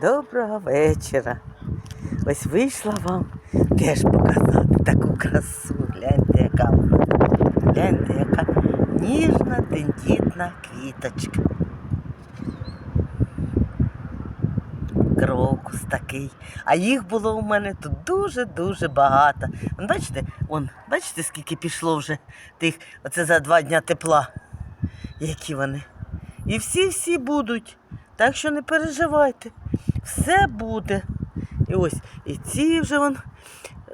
Доброго вечора. Ось вийшла вам теж показати таку красу. Гляньте, яка вона. Гляньте, яка ніжна, тендітна квіточка. Крокус такий. А їх було у мене тут дуже-дуже багато. Бачите, вон, бачите, скільки пішло вже тих, оце за два дня тепла. Які вони. І всі-всі будуть. Так що не переживайте. Все буде. І ось і ці вже вон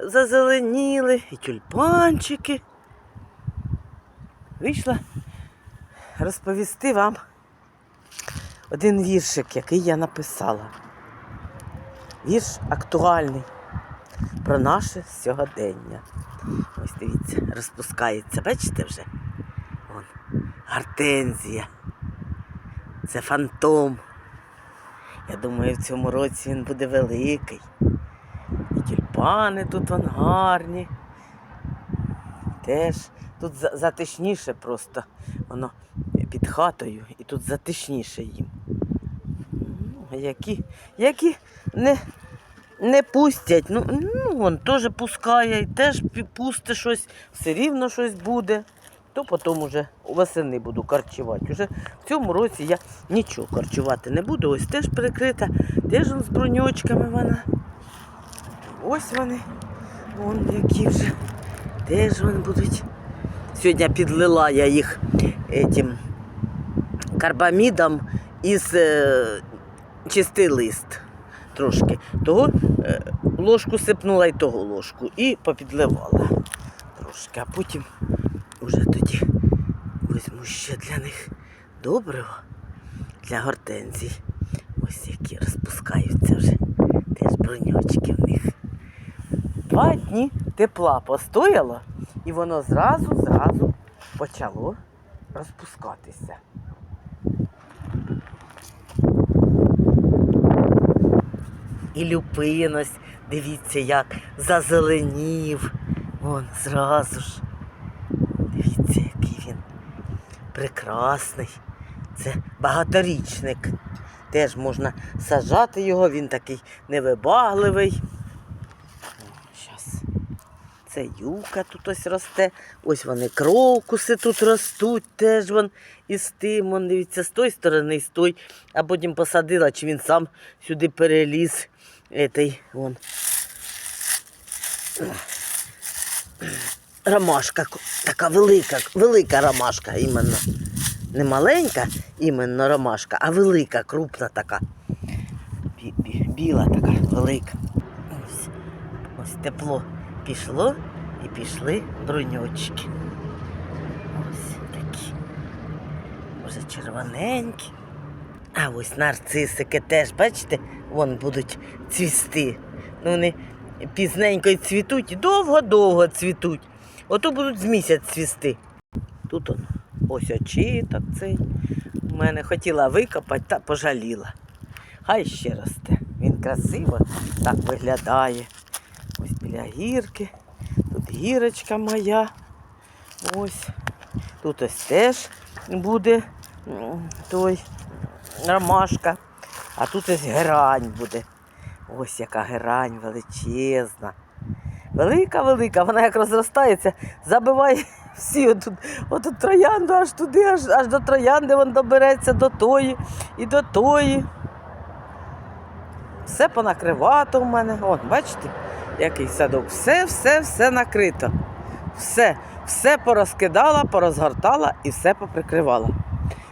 зазеленіли, і тюльпанчики. Вийшла розповісти вам один віршик, який я написала. Вірш актуальний про наше сьогодення. Ось дивіться, розпускається, бачите вже? Вон, гортензія. Це фантом. Я думаю, в цьому році він буде великий. І тюльпани тут вон гарні. Теж тут затишніше просто. Воно під хатою і тут затишніше їм. Ну, Які, які не, не пустять. Ну, ну вон теж пускає, і теж пусте щось, все рівно щось буде. То потім уже восени буду корчувати. Уже в цьому році я нічого корчувати не буду. Ось теж прикрита, теж з броньочками вона. Ось вони. Вон які вже. Теж вони будуть. Сьогодні підлила я їх этим карбамідом із е, чистий лист трошки. Того е, ложку сипнула і того ложку і попідливала трошки, а потім уже тоді візьму ще для них добриво для гортензій. Ось які розпускаються вже. Теж броньочки в них. Два дні тепла постояло, і воно зразу, зразу почало розпускатися. І люпинось, дивіться, як зазеленів. Вон зразу ж. Дивіться, який він прекрасний. Це багаторічник. Теж можна саджати його, він такий невибагливий. Зараз. Це юка тут ось росте. Ось вони крокуси тут ростуть, теж вон із тим. Вон, дивіться, з тої сторони, з тої. А потім посадила, чи він сам сюди переліз. Етий, вон. Ромашка така велика, велика ромашка іменно. Не маленька іменно ромашка, а велика, крупна така. Бі- бі- Біла така, велика. Ось, ось тепло пішло і пішли броньочки. Ось такі. Вже червоненькі. А ось нарцисики теж, бачите, вон будуть цвісти. Ну, вони пізненько цвітуть, і довго-довго цвітуть. Ото будуть з місяць цвісти. Тут он, ось очіток цей. У мене хотіла викопати та пожаліла. Хай ще росте. Він красиво так виглядає. Ось біля гірки. Тут гірочка моя. Ось. Тут ось теж буде той ромашка. А тут ось герань буде. Ось яка герань величезна. Велика, велика, вона як розростається, забиває всі отут, отут троянду аж туди, аж, аж до троянди вон добереться до тої і до тої. Все понакривато в мене. О, бачите, який садок. Все, все, все накрито. Все, все порозкидала, порозгортала і все поприкривала.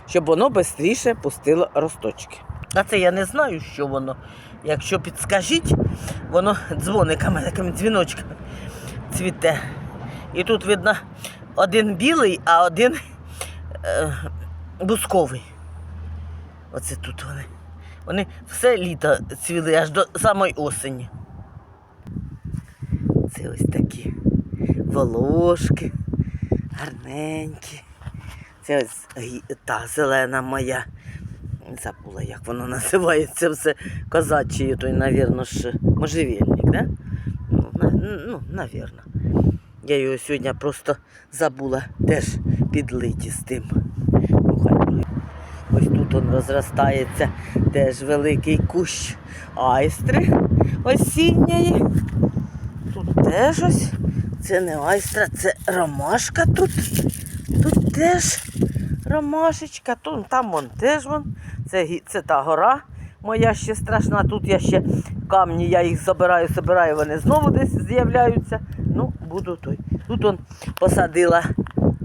Щоб воно швидше пустило росточки. А це я не знаю, що воно. Якщо підскажіть, воно дзвониками, такими дзвіночками цвіте. І тут видно один білий, а один е, бусковий. Оце тут вони. Вони все літо цвіли аж до самої осені. Це ось такі волошки, гарненькі. Це ось та зелена моя. Забула, як воно називається все козачий, той, навірно, ж можжевельник, да? Ну, ну, навірно. Я його сьогодні просто забула теж підлиті з тим. Ну. Ось тут он розростається теж великий кущ айстри осінньої. Тут теж ось. Це не айстра, це ромашка тут. Тут теж ромашечка, там вон теж вон. Це, це та гора моя ще страшна. Тут я ще камні, я їх забираю, забираю, вони знову десь з'являються. Ну, буду той. Тут он посадила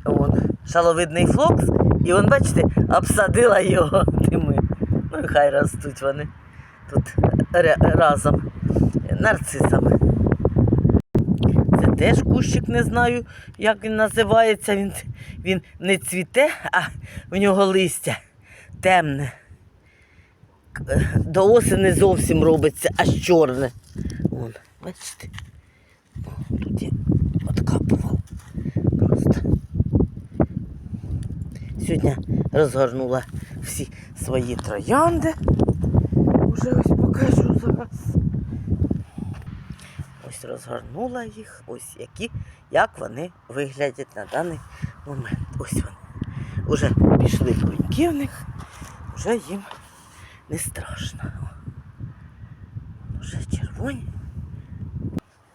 вон, шаловидний флокс, і он, бачите, обсадила його тими. Ну і хай ростуть вони тут разом нарцисами. Це теж кущик, не знаю, як він називається. Він, він не цвіте, а в нього листя темне. К- е, До осені зовсім робиться аж чорне. Вон, бачите? О, Тут я откапував. Просто. Сьогодні розгорнула всі свої троянди. Уже ось покажу зараз. Ось розгорнула їх, ось які, як вони виглядять на даний момент. Ось вони. Уже пішли в них, вже їм не страшно. Вже червоні.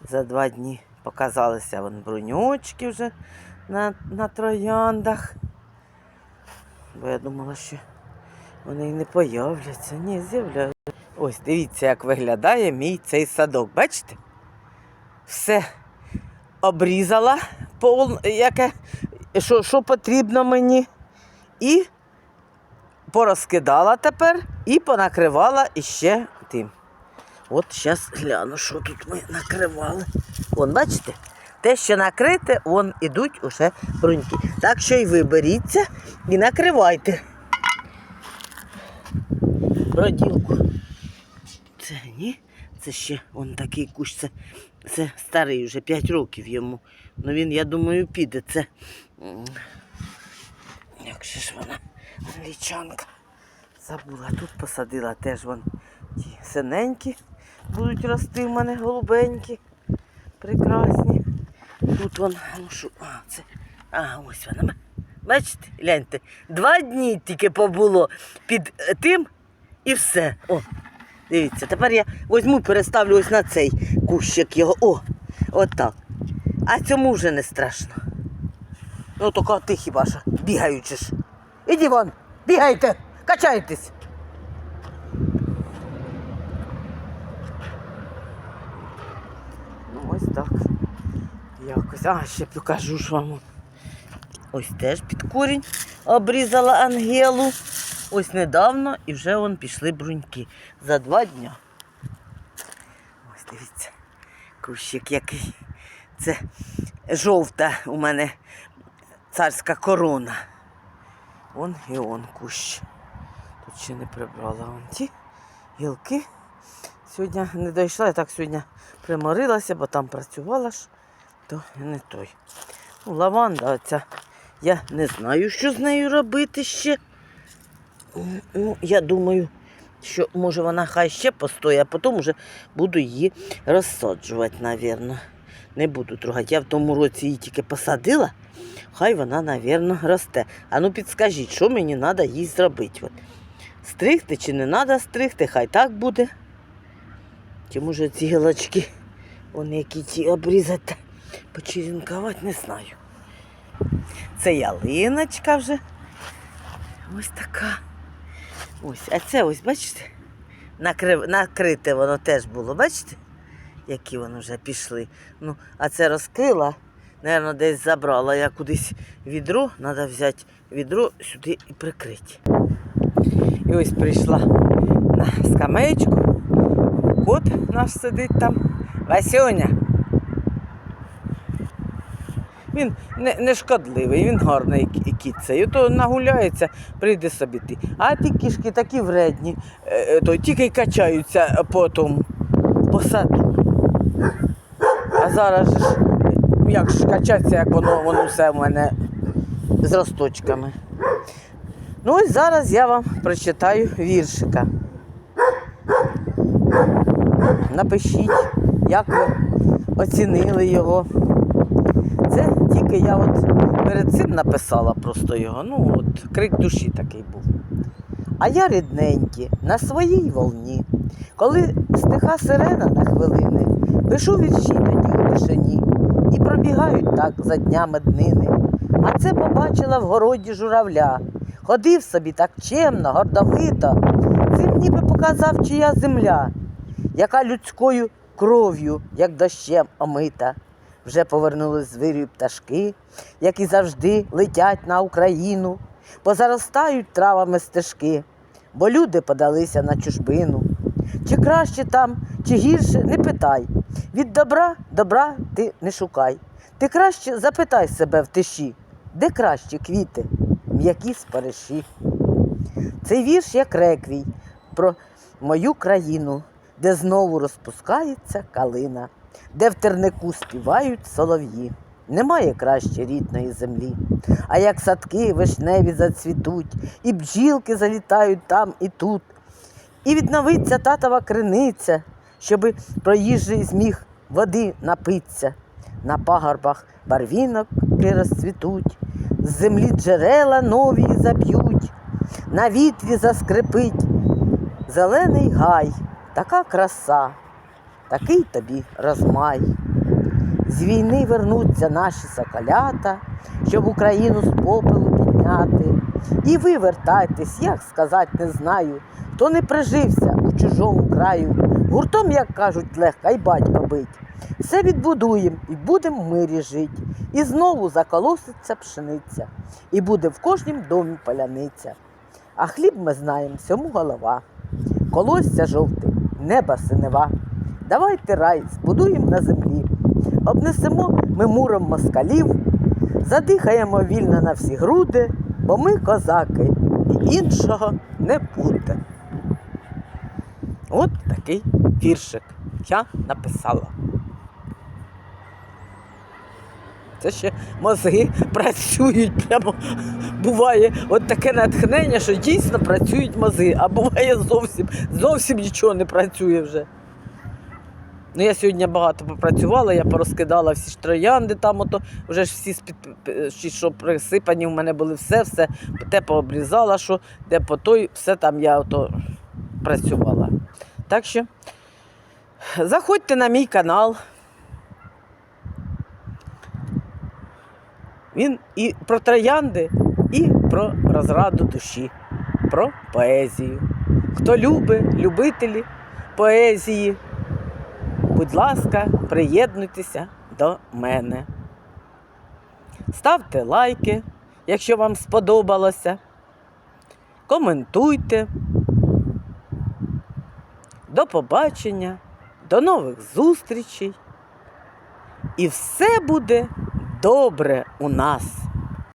За два дні показалися вон бруньочки вже на, на трояндах. Бо я думала, що вони не появляться. Ні, з'являються. Ось дивіться, як виглядає мій цей садок. Бачите? Все обрізала, пол, яке, що, що потрібно мені. І порозкидала тепер і понакривала іще тим. От зараз гляну, що тут ми накривали. Вон, бачите? Те, що накрите, вон ідуть уже бруньки. Так що і ви беріться і накривайте. Броділку. Це ні, це ще вон такий кущ, це, це старий вже 5 років йому. Ну він, я думаю, піде. Це. Як же ж вона? Англічанка. Забула, тут посадила теж вон ті синенькі будуть рости в мене голубенькі. Прекрасні. Тут вон, ну що, а, це. А, ось вона. Бачите, гляньте, два дні тільки побуло під е, тим і все. О, дивіться, тепер я візьму, переставлю ось на цей кущик його. О, отак. А цьому вже не страшно. Ну, тільки ти хіба що бігаючи ж. Іди вон, бігайте, качайтесь. Ну, ось так. Якось. А, ще покажу ж вам. Ось теж під корінь обрізала ангелу. Ось недавно і вже вон пішли бруньки. За два дня. Ось дивіться, кущик який. Це жовта у мене царська корона. Вон і он кущ. Тут ще не прибрала вон ті гілки. Сьогодні не дійшла, я так сьогодні приморилася, бо там працювала ж, то не той. Ну, лаванда оця. Я не знаю, що з нею робити ще. Ну, я думаю, що може вона хай ще постоїть, а потім вже буду її розсаджувати, напевно. Не буду трогати. Я в тому році її тільки посадила, хай вона, напевно, росте. А ну підскажіть, що мені треба їй зробити? Стригти чи не треба стригти, хай так буде. Чи може ці гілочки, вони які ті обрізати, почерінкувати, не знаю. Це ялиночка вже. Ось така. Ось, а це ось, бачите? Накрив, накрите воно теж було, бачите? Які вони вже пішли. Ну, а це розкрила, Наверно, десь забрала. Я кудись відро, треба взяти відро сюди і прикрити. І ось прийшла на скамеечку. Кот наш сидить там. Васюня. Він не, не шкодливий, він гарний кі- кіт цей. То нагуляється, прийде собі ти. А ті кішки такі вредні, е, е, то тільки качаються по тому, по саду. А зараз ж, як ж качатися, як воно, воно все в мене з росточками. Ну і зараз я вам прочитаю віршика. Напишіть, як ви оцінили його. Це тільки я от перед цим написала просто його. Ну, от крик душі такий був. А я рідненькі, на своїй волні. Коли стиха сирена на хвилини, пишу вірші тоді у тишині, і пробігають так за днями днини. А це побачила в городі журавля. Ходив собі так чемно, гордовито. Цим ніби показав, чия земля, яка людською кров'ю, як дощем омита. Вже повернулись з вирію пташки, які завжди летять на Україну, позаростають травами стежки, бо люди подалися на чужбину. Чи краще там, чи гірше, не питай. Від добра добра ти не шукай. Ти краще запитай себе в тиші, де кращі квіти, м'які спариші. Цей вірш як реквій про мою країну, де знову розпускається калина, де в тернику співають солов'ї. Немає краще рідної землі. А як садки вишневі зацвітуть, і бджілки залітають там і тут, і відновиться татова криниця, щоби проїжджий зміг води напиться. На пагорбах барвінки розцвітуть, з землі джерела нові заб'ють, на вітрі заскрипить зелений гай, така краса, такий тобі розмай. З війни вернуться наші соколята, щоб Україну з попелу підняти. І ви вертайтесь, як сказати, не знаю, хто не прижився у чужому краю. Гуртом, як кажуть, легко й батько бить. Все відбудуємо і будемо в мирі жить. І знову заколоситься пшениця, і буде в кожнім домі паляниця. А хліб ми знаємо всьому голова. Колосся жовте, неба синева. Давайте рай збудуємо на землі. Обнесемо ми муром москалів, задихаємо вільно на всі груди, бо ми козаки, і іншого не буде. От такий віршик я написала. Це ще мозги працюють. Прямо буває от таке натхнення, що дійсно працюють мозги, а буває зовсім, зовсім нічого не працює вже. Ну, я сьогодні багато попрацювала, я порозкидала всі ж троянди, там ото вже ж всі, що присипані в мене були все, все, те пообрізала, що де по той, все там я ото працювала. Так що заходьте на мій канал. Він і про троянди, і про розраду душі, про поезію. Хто любить, любителі поезії, будь ласка, приєднуйтеся до мене. Ставте лайки, якщо вам сподобалося. Коментуйте. До побачення, до нових зустрічей. І все буде добре у нас.